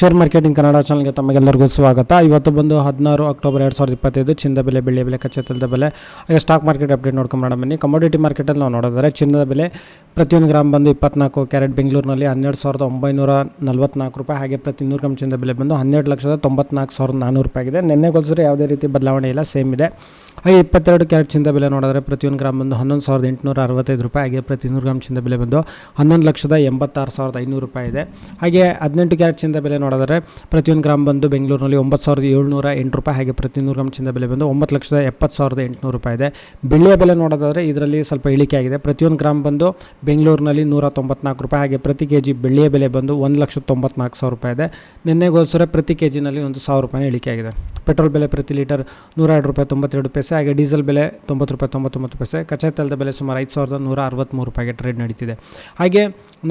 Share marketing Kannada ಚಾನಲ್ಗೆ ತಮಗೆಲ್ಲರಿಗೂ ಸ್ವಾಗತ. ಇವತ್ತು ಬಂದು ಹದಿನಾರು ಅಕ್ಟೋಬರ್ ಎರಡು ಸಾವಿರದ ಇಪ್ಪತ್ತೈದು, ಚಿನ್ನದ ಬೆಲೆ, ಬೆಳ್ಳಿಯ ಬೆಲೆ, ಕಚ್ಚೆ ತೆಲದ ಬೆಲೆ, ಹಾಗೆ ಸ್ಟಾಕ್ ಮಾರ್ಕೆಟ್ ಅಪ್ಡೇಟ್ ನೋಡ್ಕೊಂಬರೋಣ ಬನ್ನಿ. ಕಮೋಡಿಟಿ ಮಾರ್ಕೆಟಲ್ಲಿ ನಾವು ನೋಡಿದರೆ ಚಿನ್ನದ ಬೆಲೆ ಪ್ರತಿಯೊಂದು ಗ್ರಾಮ್ ಬಂದು ಇಪ್ಪತ್ನಾಲ್ಕು ಕ್ಯಾರೆಟ್ ಬೆಂಗಳೂರಿನಲ್ಲಿ ಹನ್ನೆರಡು ಸಾವಿರದ ಒಂಬೈನೂರ ನಲ್ವತ್ನಾಲ್ಕು ರೂಪಾಯಿ. ಹಾಗೆ ಪ್ರತಿ ನೂರು ಗ್ರಾಮ್ ಚಿನ್ನದ ಬೆಲೆ ಬಂದು ಹನ್ನೆರಡು ಲಕ್ಷದ ತೊಂಬತ್ನಾಲ್ಕು ಸಾವಿರದ ನಾನ್ನೂರು ರೂಪಾಯಿ ಆಗಿದೆ. ನಿನ್ನೆಗೋಸ್ಕರ ಯಾವುದೇ ರೀತಿ ಬದಲಾವಣೆ ಇಲ್ಲ, ಸೇಮ್ ಇದೆ. ಹಾಗೆ ಇಪ್ಪತ್ತೆರಡು ಕ್ಯಾರೆಟ್ ಚಿನ್ನದ ಬೆಲೆ ನೋಡಿದ್ರೆ ಪ್ರತಿಯೊಂದು ಗ್ರಾಮ್ ಬಂದು ಹನ್ನೊಂದು ಸಾವಿರದ ಎಂಟುನೂರ ಅರವತ್ತೈದು ರೂಪಾಯಿ. ಹಾಗೆ ಪ್ರತಿ ನೂರು ಗ್ರಾಮ್ ಚಿನ್ನದ ಬೆಲೆ ಬಂದು ಹನ್ನೊಂದು ಲಕ್ಷದ ಎಂಬತ್ತಾರು ಸಾವಿರದ ಐನೂರು ರೂಪಾಯಿ ಇದೆ. ಹಾಗೆ ಹದಿನೆಂಟು ಕ್ಯಾರೆಟ್ ಚಿನ್ನದ ಬೆಲೆ ನೋಡಿದ್ರೆ ಪ್ರತಿಯೊಂದು ಗ್ರಾಮ್ ಬಂದು ಬೆಂಗಳೂರಿನಲ್ಲಿ ಒಂಬತ್ತು ಸಾವಿರದ ಏಳ್ನೂರ ಎಂಟು ರೂಪಾಯಿ. ಹಾಗೆ ಪ್ರತಿ ನೂರು ಗ್ರಾಮ್ ಚಿನ್ನದ ಬೆಲೆ ಬಂದು ಒಂಬತ್ತು ಲಕ್ಷದ ಎಪ್ಪತ್ತು ಸಾವಿರದ ಎಂಟುನೂರು ರೂಪಾಯಿ ಇದೆ. ಬೆಳ್ಳಿಯ ಬೆಲೆ ನೋಡೋದಾದರೆ ಇದರಲ್ಲಿ ಸ್ವಲ್ಪ ಇಳಿಕೆ ಆಗಿದೆ. ಪ್ರತಿಯೊಂದು ಗ್ರಾಮ್ ಬಂದು ಬೆಂಗಳೂರಿನಲ್ಲಿ ನೂರ ತೊಂಬತ್ನಾಲ್ಕು ರೂಪಾಯಿ, ಹಾಗೆ ಪ್ರತಿ ಕೆ ಜಿ ಬೆಳ್ಳಿಯ ಬೆಲೆ ಬಂದು ಒಂದು ಲಕ್ಷದ ತೊಂಬತ್ನಾಲ್ಕು ಸಾವಿರ ರೂಪಾಯಿ ಇದೆ. ನಿನ್ನೆಗೋಸ್ಕರ ಪ್ರತಿ ಕೆ ಜಿನಲ್ಲಿ ಒಂದು ಸಾವಿರ ರೂಪಾಯಿ ಇಳಿಕೆ ಆಗಿದೆ ಪೆಟ್ರೋಲ್ ಬೆಲೆ ಪ್ರತಿ ಲೀಟರ್ ನೂರ ಎರಡು ರೂಪಾಯಿ ತೊಂಬತ್ತೆರಡು ಪೈಸೆ, ಹಾಗೆ ಡೀಸೆಲ್ ಬೆಲೆ ತೊಂಬತ್ತು ರೂಪಾಯಿ ತೊಂಬತ್ತೊಂಬತ್ತು ಪೈಸೆ ಕಚ್ಚಾ ತೈಲದ ಬೆಲೆ ಸುಮಾರು ಐದು ಸಾವಿರದ ನೂರ ಅರವತ್ತ್ಮೂರು ರೂಪಾಯಿಗೆ ಟ್ರೇಡ್ ನಡೀತಿದೆ. ಹಾಗೆ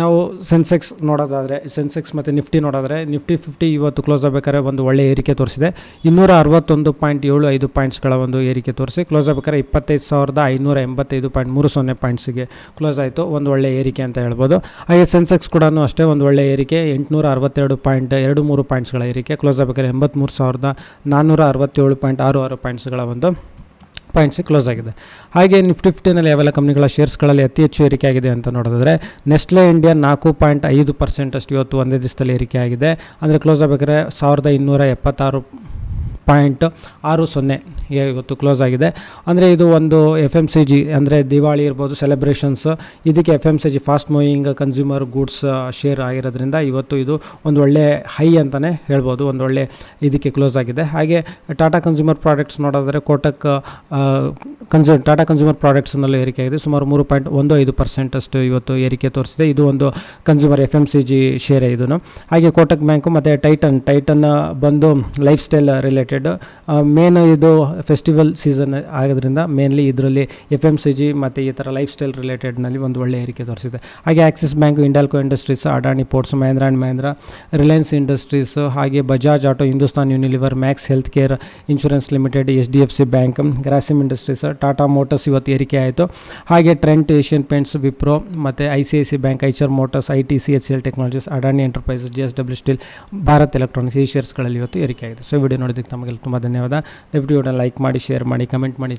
ನಾವು ಸೆನ್ಸೆಕ್ಸ್ ನೋಡೋದಾದರೆ ಸೆನ್ಸೆಕ್ಸ್ ಮತ್ತು ನಿಫ್ಟಿ ನೋಡೋದಾದರೆ ನಿಫ್ಟಿ ಫಿಫ್ಟಿ ಇವತ್ತು ಕ್ಲೋಸ್ ಆಗಬೇಕಾದ್ರೆ ಒಂದು ಒಳ್ಳೆ ಏರಿಕೆ ತೋರಿಸಿದೆ. ಇನ್ನೂರ ಅರವತ್ತೊಂದು ಪಾಯಿಂಟ್ ಏಳು ಐದು ಪಾಯಿಂಟ್ಸ್ಗಳ ಒಂದು ಏರಿಕೆ ತೋರಿಸಿ ಕ್ಲೋಸ್ ಆಗಬೇಕಾದ್ರೆ ಇಪ್ಪತ್ತೈದು ಸಾವಿರದ ಐನೂರ ಎಂಬತ್ತೈದು ಪಾಯಿಂಟ್ ಮೂರು ಸೊನ್ನೆ ಪಾಯಿಂಟ್ಸಿಗೆ ಕ್ಲೋಸ್ ಆಯಿತು. ಒಂದು ಒಳ್ಳೆ ಏರಿಕೆ ಅಂತ ಹೇಳ್ಬೋದು. ಹಾಗೆ ಸೆನ್ಸೆಕ್ಸ್ ಕೂಡ ಅಷ್ಟೇ ಒಂದು ಒಳ್ಳೆ ಏರಿಕೆ. ಎಂಟುನೂರ ಅರವತ್ತೆರಡು ಪಾಯಿಂಟ್, ಎರಡು ಮೂರು ಪಾಯಿಂಟ್ಸ್ಗಳ ಏರಿಕೆ. ಕ್ಲೋಸ್ ಆಗಬೇಕಾದ್ರೆ ಎಂಬತ್ತ್ಮೂರು ಸಾವಿರದ ನಾನ್ನೂರ ಅರವತ್ತೇಳು ಪಾಯಿಂಟ್ ಆರು ಆರು ಪಾಯಿಂಟ್ಸ್ಗಳ ಒಂದು ಪಾಯಿಂಟ್ಸ್ ಕ್ಲೋಸ್ ಆಗಿದೆ. ಹಾಗೆ ನಿಫ್ಟಿ ಫಿಫ್ಟಿನಲ್ಲಿ ಯಾವೆಲ್ಲ ಕಂಪ್ನಿಗಳ ಶೇರ್ಸ್ಗಳಲ್ಲಿ ಅತಿ ಹೆಚ್ಚು ಏರಿಕೆ ಆಗಿದೆ ಅಂತ ನೋಡಿದ್ರೆ ನೆಸ್ಲೆ ಇಂಡಿಯಾ ನಾಲ್ಕು ಪಾಯಿಂಟ್ ಐದು ಪರ್ಸೆಂಟ್ ಅಷ್ಟು ಇವತ್ತು ಒಂದೇ ದಿವಸದಲ್ಲಿ ಏರಿಕೆ ಆಗಿದೆ. ಅಂದರೆ ಕ್ಲೋಸ್ ಆಗಬೇಕಾದ್ರೆ ಸಾವಿರದ ಇನ್ನೂರ ಎಪ್ಪತ್ತಾರು ಪಾಯಿಂಟ್ ಆರು ಸೊನ್ನೆ ಇವತ್ತು ಕ್ಲೋಸ್ ಆಗಿದೆ. ಅಂದರೆ ಇದು ಒಂದು ಎಫ್ ಎಂ ಸಿ ಜಿ, ಅಂದರೆ ದಿವಾಳಿ ಇರ್ಬೋದು, ಸೆಲೆಬ್ರೇಷನ್ಸ್. ಇದಕ್ಕೆ F M C G fast moving consumer goods share ಆಗಿರೋದ್ರಿಂದ ಇವತ್ತು ಇದು ಒಂದು ಒಳ್ಳೆ ಹೈ ಅಂತಲೇ ಹೇಳ್ಬೋದು, ಒಂದು ಒಳ್ಳೆ ಇದಕ್ಕೆ ಕ್ಲೋಸ್ ಆಗಿದೆ. ಹಾಗೆ ಟಾಟಾ ಕನ್ಸ್ಯೂಮರ್ ಪ್ರಾಡಕ್ಟ್ಸ್ ನೋಡೋದಾದರೆ ಕೋಟಕ್ ಕನ್ಸ್ಯೂ ಟಾಟಾ ಕನ್ಸ್ಯೂಮರ್ ಪ್ರಾಡಕ್ಟ್ಸ್ನಲ್ಲೂ ಏರಿಕೆ ಆಗಿದೆ. ಸುಮಾರು ಮೂರು ಪಾಯಿಂಟ್ ಒಂದು ಐದು ಪರ್ಸೆಂಟಷ್ಟು ಇವತ್ತು ಏರಿಕೆ ತೋರಿಸಿದೆ. ಇದು ಒಂದು consumer F M C G share ಇದನ್ನು ಹಾಗೆ ಕೋಟಕ್ ಬ್ಯಾಂಕು ಮತ್ತು ಟೈಟನ್ ಟೈಟನ್ ಬಂದು ಲೈಫ್ ಸ್ಟೈಲ್ ರಿಲೇಟೆಡ್ ಮೇನ್ ಇದು ಫೆಸ್ಟಿವಲ್ ಸೀಸನ್ ಆಗೋದ್ರಿಂದ ಮೇನ್ಲಿ ಇದರಲ್ಲಿ ಎಫ್ ಎಂ ಸಿ ಜಿ ಮತ್ತು ಈ ಥರ ಲೈಫ್ ಸ್ಟೈಲ್ ರಿಲೇಟೆಡ್ನಲ್ಲಿ ಒಂದು ಒಳ್ಳೆಯ ಏರಿಕೆ ತೋರಿಸಿದೆ. ಹಾಗೆ Axis bank Hindalco industries Adani ports Mahindra and Mahindra Reliance industries ಹಾಗೆ Bajaj auto Hindustan Unilever Max health care insurance limited H D F C bank Grasim industries Tata motors ಇವತ್ತು ಏರಿಕೆ ಆಯಿತು. ಹಾಗೆ ಟ್ರೆಂಟ್ ಏಷ್ಯನ್ ಪೇಂಟ್ಸ್ ವಿಪ್ರೋ ಮತ್ತು I C I C bank Eicher motors I T C H L technologies Adani enterprises J S W steel Bharat electronics ಈ ಶೇರ್ಸ್ಗಳಲ್ಲಿ ಇವತ್ತು ಏರಿಕೆ ಆಗಿದೆ. ಸೊ ವಿಡಿಯೋ ನೋಡೋದಕ್ಕೆ ತಮಗೆಲ್ಲ ತುಂಬ ಧನ್ಯವಾದ. ದಯವಿಟ್ಟು ವಿಡಿಯೋನ ಲೈಕ್ ಮಾಡಿ ಶೇರ್ ಮಾಡಿ ಕಮೆಂಟ್ ಮಾಡಿ.